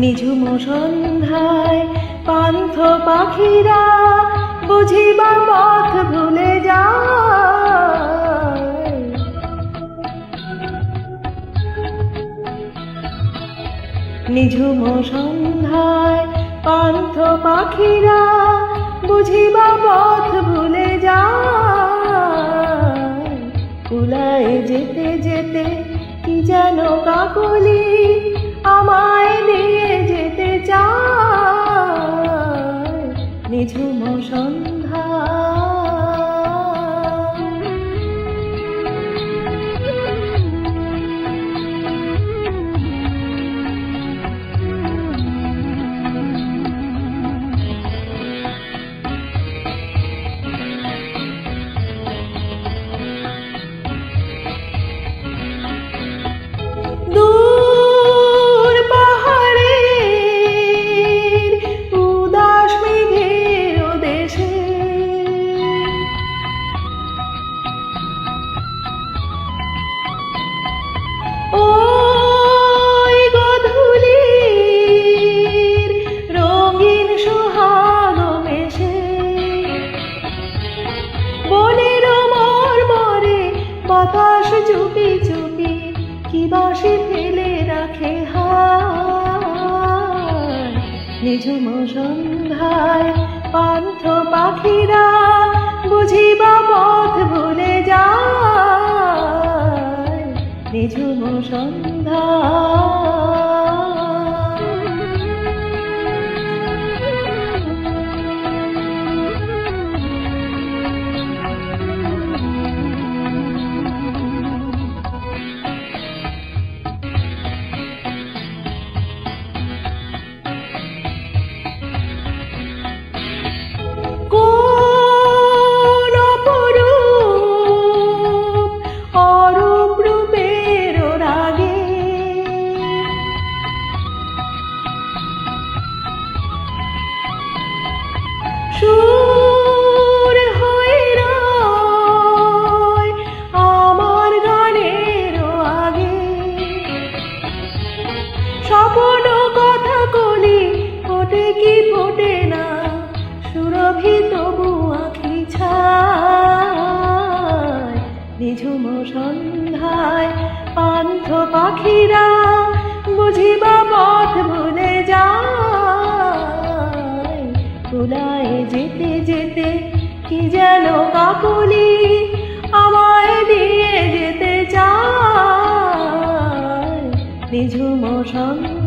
নিঝুম সন্ধ্যায় পান্থ পাখিরা বুঝিবা পথ ভুলে যায়। নিঝুম সন্ধ্যায় পান্থ পাখিরা বুঝিবা পথ ভুলে যায়। কুলায় যেতে যেতে কি যেন কাকলি আমায় নিয়ে যেতে চায়? চুপি চুপি কি বসে ফেলে রাখে হায়? সন্ধ্যায় পান্থ পাখিরা বুঝিবা পথ ভুলে যায়। নিঝুম সন্ধ্যা কি ফোটে না, সুরভি তবু আখি ছায়। নিঝুম সন্ধ্যায় পান্থ পাখিরা বুঝিবা পথ ভুলে যায়। কুলায় যেতে যেতে কি যেন কাকুলি আমায় দিয়ে যেতে চায়। নিঝুম সন্ধ্যা